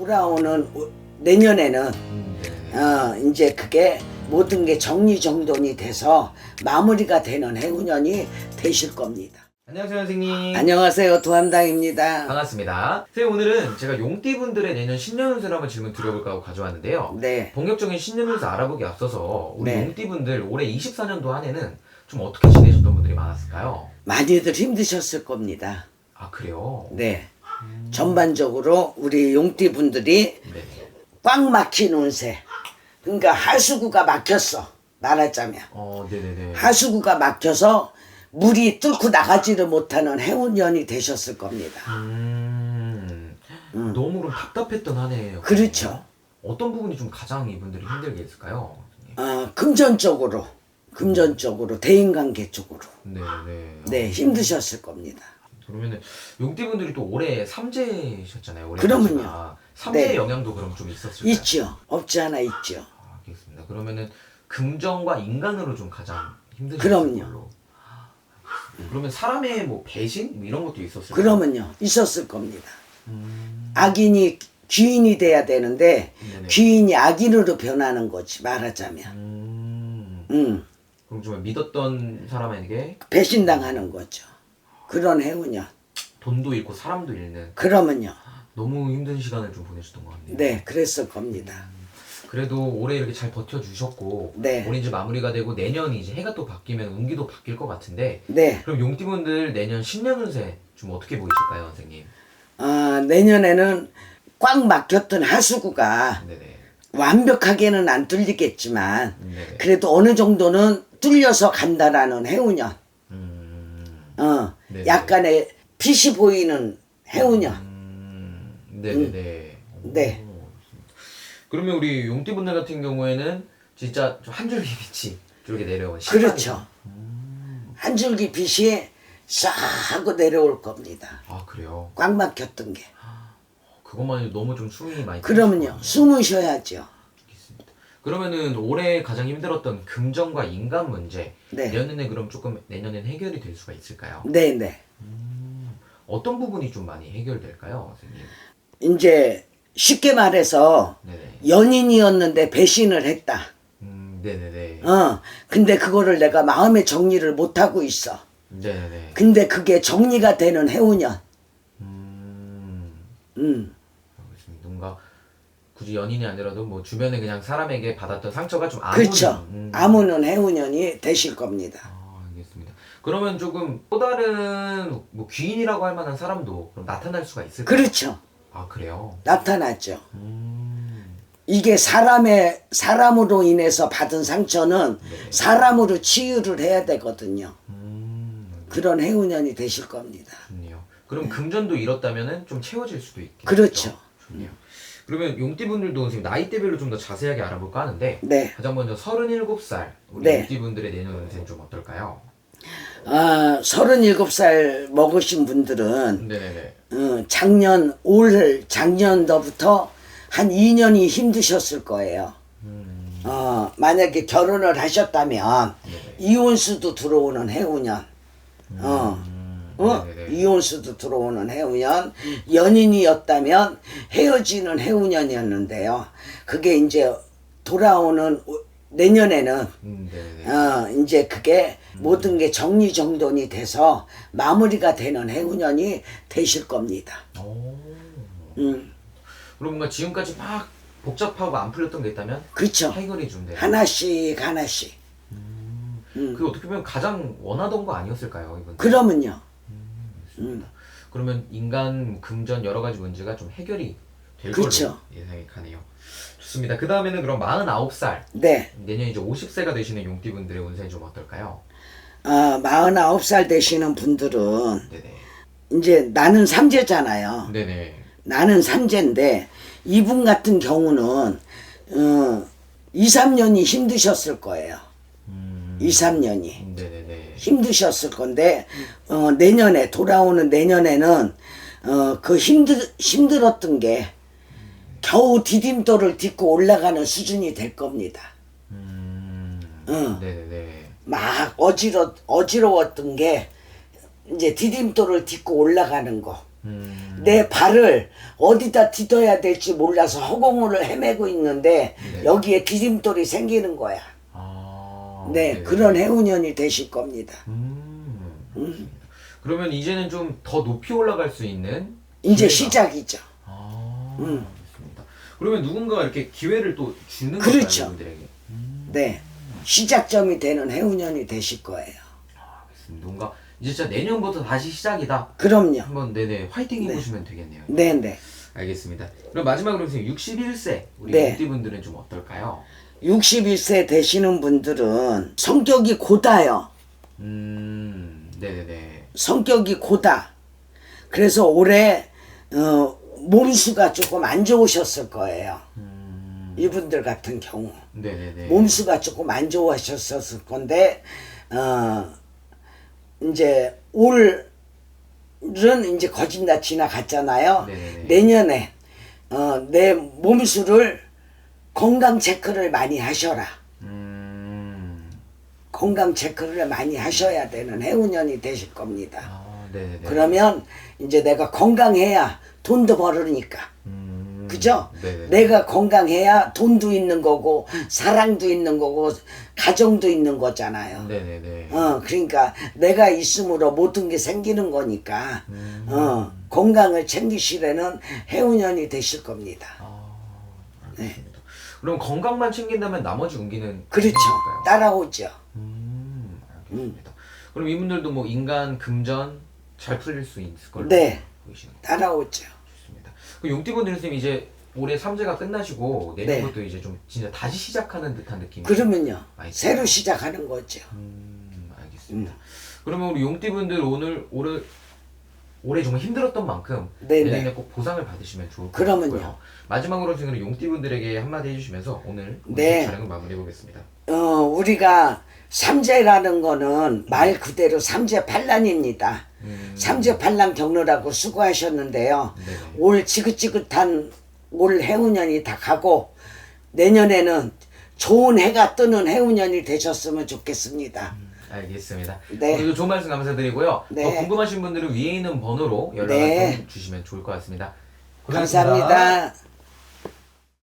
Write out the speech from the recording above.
돌아오는 오- 내년에는 음, 네. 어, 이제 그게 모든 게 정리정돈이 돼서 마무리가 되는 해운년이 되실 겁니다. 안녕하세요 선생님. 안녕하세요. 도함당입니다. 반갑습니다. 선생님 오늘은 제가 용띠분들의 내년 신년운세를 한번 질문 드려볼까 하고 가져왔는데요. 네. 본격적인 신년운세 알아보기 앞서서 우리 네. 용띠분들 올해 24년도 한 해는 좀 어떻게 지내셨던 분들이 많았을까요? 많이들 힘드셨을 겁니다. 아 그래요? 네. 전반적으로 우리 용띠 분들이 네. 꽉 막힌 운세. 그러니까 하수구가 막혔어. 말하자면. 어, 네네네. 하수구가 막혀서 물이 뚫고 나가지를 못하는 해운년이 되셨을 겁니다. 음, 너무 그럼 답답했던 한 해예요. 그렇죠. 어떤 부분이 좀 가장 이분들이 힘들게 했을까요? 어, 금전적으로, 금전적으로, 대인관계 쪽으로. 네네. 네, 힘드셨을 겁니다. 그러면은 용띠분들이 또 올해 삼재셨잖아요. 올해 그러면요. 삼재 네. 영향도 그럼 좀 있었을까요? 있죠. 없지 않아 있죠. 아, 알겠습니다. 그러면은 금전과 인간으로 좀 가장 힘드셨을 그럼요. 걸로. 그러면 사람의 뭐 배신 뭐 이런 것도 있었을까요? 그러면요, 있었을 겁니다. 음, 악인이 귀인이 돼야 되는데, 네네. 귀인이 악인으로 변하는 거지, 말하자면. 음, 음, 그럼 정말 믿었던 사람에게 배신당하는 거죠. 그런 해운년. 돈도 잃고 사람도 잃는 그러면요, 너무 힘든 시간을 좀 보내셨던 것 같네요. 네, 그랬을 겁니다. 그래도 올해 이렇게 잘 버텨주셨고 네. 올해 이제 마무리가 되고 내년이 이제 해가 또 바뀌면 운기도 바뀔 것 같은데 네, 그럼 용띠분들 내년 신년 운세 좀 어떻게 보이실까요, 선생님? 아, 내년에는 꽉 막혔던 하수구가 네네. 완벽하게는 안 뚫리겠지만, 네네. 그래도 어느 정도는 뚫려서 간다라는 해운년. 음, 어, 네네. 약간의 빛이 보이는 해운년. 음, 네네네. 네. 오, 그러면 우리 용띠분들 같은 경우에는 진짜 좀한 줄기 빛이 이렇게 내려온 시간이- 그렇죠. 한 줄기 빛이 싹 하고 내려올 겁니다. 아 그래요. 꽉 막혔던 게. 그것만 해도 너무 좀 수긍이 많이. 그러면요, 숨을 쉬어야죠. 그러면은 올해 가장 힘들었던 금전과 인간 문제 네. 내년에 그럼 조금 내년엔 해결이 될 수가 있을까요? 네네. 어떤 부분이 좀 많이 해결될까요, 선생님? 이제 쉽게 말해서 네네. 연인이었는데 배신을 했다. 음, 네네네. 어, 근데 그거를 내가 마음의 정리를 못 하고 있어. 네네네. 근데 그게 정리가 되는 해운년. 음. 음, 굳이 연인이 아니라도 뭐 주변에 그냥 사람에게 받았던 상처가 좀 아무는 그렇죠. 음. 아무는 해운년이 되실 겁니다. 아, 알겠습니다. 그러면 조금 또 다른 뭐 귀인이라고 할 만한 사람도 그럼 나타날 수가 있을까요? 그렇죠. 아 그래요. 나타났죠. 음. 이게 사람의 사람으로 인해서 받은 상처는 네. 사람으로 치유를 해야 되거든요. 음. 그런 해운년이 되실 겁니다. 좋네요. 그럼 금전도 잃었다면은 좀 채워질 수도 있겠죠. 그렇죠. 좋네요. 그러면 용띠분들도 지금 나이대별로 좀 더 자세하게 알아볼까 하는데 네. 가장 먼저 37살 우리 네. 용띠분들의 내년 운세는 좀 어떨까요? 아, 37살 먹으신 분들은 네네네. 어, 작년 올 작년도부터 한 2년이 힘드셨을 거예요. 음. 어, 만약에 결혼을 하셨다면 네네. 이혼수도 들어오는 해운년. 어. 음. 어? 네네네. 이혼수도 들어오는 해운년. 연인이었다면 헤어지는 해운년이었는데요. 그게 이제 돌아오는 오- 내년에는 음. 어, 이제 그게 모든 게 정리정돈이 돼서 마무리가 되는 해운년이 되실 겁니다. 오. 음, 그럼 뭔가 지금까지 막 복잡하고 안 풀렸던 게 있다면 그렇죠. 좀 돼. 하나씩 하나씩. 음, 그 어떻게 보면 가장 원하던 거 아니었을까요, 이분? 그러면요. 음, 그러면 인간 금전 여러 가지 문제가 좀 해결이 될 그쵸. 걸로 예상이 가네요. 좋습니다. 그 다음에는 그럼 49살 네. 내년 이제 50세가 되시는 용띠분들의 운세는 좀 어떨까요? 아, 49살 되시는 분들은 네네. 이제 나는 삼재잖아요. 네네. 나는 삼재인데 이분 같은 경우는 어, 2, 3년이 힘드셨을 거예요. 음. 2, 3년이. 네네네. 힘드셨을 건데 어, 내년에 돌아오는 내년에는 어, 그 힘들 힘들었던 게 겨우 디딤돌을 딛고 올라가는 수준이 될 겁니다. 음. 응. 네네네. 막 어지러 어지러웠던 게 이제 디딤돌을 딛고 올라가는 거. 음. 내 발을 어디다 디뎌야 될지 몰라서 허공을 헤매고 있는데 네. 여기에 디딤돌이 생기는 거야. 아, 네, 네네. 그런 해운년이 되실 겁니다. 음. 그러면 이제는 좀 더 높이 올라갈 수 있는 이제 기회가- 시작이죠. 아, 음. 알겠습니다. 그러면 누군가 이렇게 기회를 또 주는 그렇죠. 건가요, 이분들에게? 네, 시작점이 되는 해운년이 되실 거예요. 아, 알겠습니다. 누군가 이제 진짜 내년부터 다시 시작이다. 그럼요. 한번 네네 화이팅 네. 해보시면 되겠네요. 네, 네. 알겠습니다. 그럼 마지막으로 선생님 61세 우리 네. 용띠분들은 좀 어떨까요? 61세 되시는 분들은 성격이 고다요. 음, 네네네. 성격이 고다. 그래서 올해 어, 몸수가 조금 안 좋으셨을 거예요. 음, 이분들 같은 경우 네네네. 몸수가 조금 안 좋으셨을 건데 어, 이제 올은 이제 거진 다 지나갔잖아요. 네네네. 내년에 어, 내 몸수를 건강 체크를 많이 하셔라. 음, 건강 체크를 많이 하셔야 되는 해운년이 되실 겁니다. 아, 네네네. 그러면 이제 내가 건강해야 돈도 벌으니까. 음, 그죠? 네네네. 내가 건강해야 돈도 있는 거고, 사랑도 있는 거고, 가정도 있는 거잖아요. 네네네. 어, 그러니까 내가 있음으로 모든 게 생기는 거니까, 음. 어, 건강을 챙기시려는 해운년이 되실 겁니다. 아, 알겠습니다. 그럼 건강만 챙긴다면 나머지 운기는 그렇죠. 따라오죠. 음, 알겠습니다. 그럼 이분들도 뭐 인간 금전 잘 풀릴 수 있을 걸로 네. 보이시는 거 따라오죠. 좋습니다. 그 용띠분들 선생님 이제 올해 삼재가 끝나시고 내년부터 이제 좀 진짜 다시 시작하는 듯한 느낌이 네. 그러면요. 많이 새로 시작하는 거죠. 음, 알겠습니다. 그러면 우리 용띠분들 오늘 올해 올해 정말 힘들었던 만큼 네네. 내년에 꼭 보상을 받으시면 좋을 것 그러면요. 같고요. 마지막으로 지금 용띠분들에게 한마디 해주시면서 오늘 네. 촬영을 마무리해 보겠습니다. 어, 우리가 삼재라는 거는 말 그대로 삼재팔란입니다. 음, 삼재팔란 겪느라고 수고하셨는데요. 네네. 올 지긋지긋한 올 해운년이 다 가고 내년에는 좋은 해가 뜨는 해운년이 되셨으면 좋겠습니다. 알겠습니다. 네. 오늘도 좋은 말씀 감사드리고요. 네. 더 궁금하신 분들은 위에 있는 번호로 연락을 네. 좀 주시면 좋을 것 같습니다. 고생하셨습니다. 감사합니다.